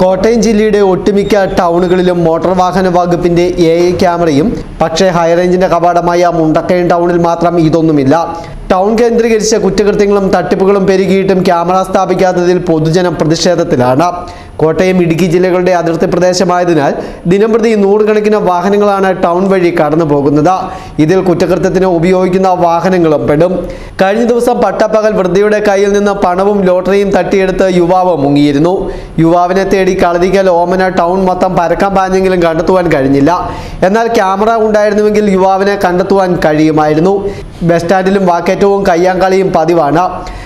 കോട്ടയം ജില്ലയുടെ ഒട്ടുമിക്ക ടൗണുകളിലും മോട്ടോർ വാഹന വകുപ്പിന്റെ എ ഐ ക്യാമറയും പക്ഷേ ഹൈറേഞ്ചിന്റെ കവാടമായ മുണ്ടക്കയം ടൗണിൽ മാത്രം ഇതൊന്നുമില്ല. ടൗൺ കേന്ദ്രീകരിച്ച കുറ്റകൃത്യങ്ങളും തട്ടിപ്പുകളും പെരുകിയിട്ടും ക്യാമറ സ്ഥാപിക്കാത്തതിൽ പൊതുജനം പ്രതിഷേധത്തിലാണ്. കോട്ടയം ഇടുക്കി ജില്ലകളുടെ അതിർത്തി പ്രദേശമായതിനാൽ ദിനംപ്രതി നൂറുകണക്കിന് വാഹനങ്ങളാണ് ടൗൺ വഴി കടന്നു പോകുന്നത് ഇതിൽ കുറ്റകൃത്യത്തിന് ഉപയോഗിക്കുന്ന വാഹനങ്ങളും പെടും. കഴിഞ്ഞ ദിവസം പട്ടപ്പകൽ വൃദ്ധയുടെ കയ്യിൽ നിന്ന് പണവും ലോട്ടറിയും തട്ടിയെടുത്ത് യുവാവ് മുങ്ങിയിരുന്നു. യുവാവിനെ കളരിക്കൽ ഓമന ടൗൺ മൊത്തം പരക്കം പാഞ്ഞെങ്കിലും കണ്ടെത്തുവാൻ കഴിഞ്ഞില്ല. എന്നാൽ ക്യാമറ ഉണ്ടായിരുന്നുവെങ്കിൽ യുവാവിനെ കണ്ടെത്തുവാൻ കഴിയുമായിരുന്നു. ബസ് സ്റ്റാൻഡിലും വാക്കേറ്റവും കയ്യാങ്കളിയും പതിവാണ്.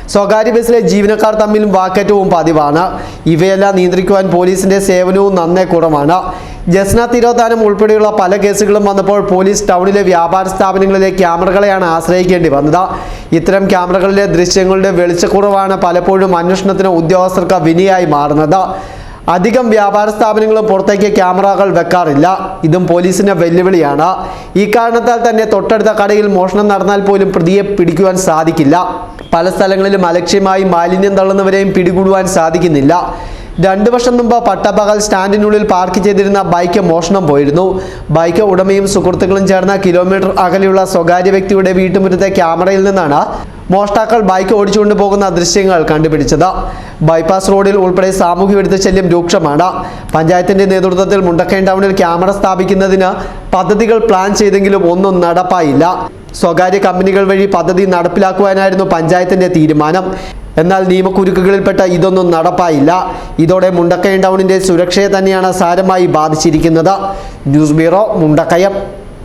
സ്വകാര്യ ബസ്സിലെ ജീവനക്കാർ തമ്മിലും വാക്കേറ്റവും പതിവാണ്. ഇവയെല്ലാം നിയന്ത്രിക്കുവാൻ പോലീസിന്റെ സേവനവും നന്നേ കുറവാണ്. ജസ്ന തിരോധാനം ഉൾപ്പെടെയുള്ള പല കേസുകളും വന്നപ്പോൾ പോലീസ് ടൗണിലെ വ്യാപാര സ്ഥാപനങ്ങളിലെ ക്യാമറകളെയാണ് ആശ്രയിക്കേണ്ടി വന്നത്. ഇത്തരം ക്യാമറകളിലെ ദൃശ്യങ്ങളുടെ വെളിച്ചക്കുറവാണ് പലപ്പോഴും അന്വേഷണത്തിന് ഉദ്യോഗസ്ഥർക്ക് വിനിയായി മാറുന്നത്. അധികം വ്യാപാര സ്ഥാപനങ്ങളും പുറത്തേക്ക് ക്യാമറകൾ വെക്കാറില്ല. ഇതും പോലീസിന്റെ വെല്ലുവിളിയാണ്. ഈ കാരണത്താൽ തന്നെ തൊട്ടടുത്ത കടയിൽ മോഷണം നടന്നാൽ പോലും പ്രതിയെ പിടിക്കുവാൻ സാധിക്കില്ല. പല സ്ഥലങ്ങളിലും അലക്ഷ്യമായി മാലിന്യം തള്ളുന്നവരെയും പിടികൂടുവാൻ സാധിക്കുന്നില്ല. രണ്ടു വർഷം മുമ്പ് പട്ടപ്പകൽ സ്റ്റാൻഡിനുള്ളിൽ പാർക്ക് ചെയ്തിരുന്ന ബൈക്ക് മോഷണം പോയിരുന്നു. ബൈക്ക് ഉടമയും സുഹൃത്തുക്കളും ചേർന്ന കിലോമീറ്റർ അകലെയുള്ള സ്വകാര്യ വ്യക്തിയുടെ വീട്ടുമുറ്റത്തെ ക്യാമറയിൽ നിന്നാണ് മോഷ്ടാക്കൾ ബൈക്ക് ഓടിച്ചുകൊണ്ട് പോകുന്ന ദൃശ്യങ്ങൾ കണ്ടുപിടിച്ചത്. ബൈപ്പാസ് റോഡിൽ ഉൾപ്പെടെ സാമൂഹ്യ വിരുദ്ധ ശല്യം രൂക്ഷമാണ്. പഞ്ചായത്തിന്റെ നേതൃത്വത്തിൽ മുണ്ടക്കയം ടൗണിൽ ക്യാമറ സ്ഥാപിക്കുന്നതിന് പദ്ധതികൾ പ്ലാൻ ചെയ്തെങ്കിലും ഒന്നും നടപ്പായില്ല. സ്വകാര്യ കമ്പനികൾ വഴി പദ്ധതി നടപ്പിലാക്കുവാനായിരുന്നു പഞ്ചായത്തിന്റെ തീരുമാനം. എന്നാൽ നിയമക്കുരുക്കുകളിൽപ്പെട്ട ഇതൊന്നും നടപ്പായില്ല. ഇതോടെ മുണ്ടക്കയം ടൗണിന്റെ സുരക്ഷയെ തന്നെയാണ് സാരമായി ബാധിച്ചിരിക്കുന്നത്. News bureau Mundakkayam.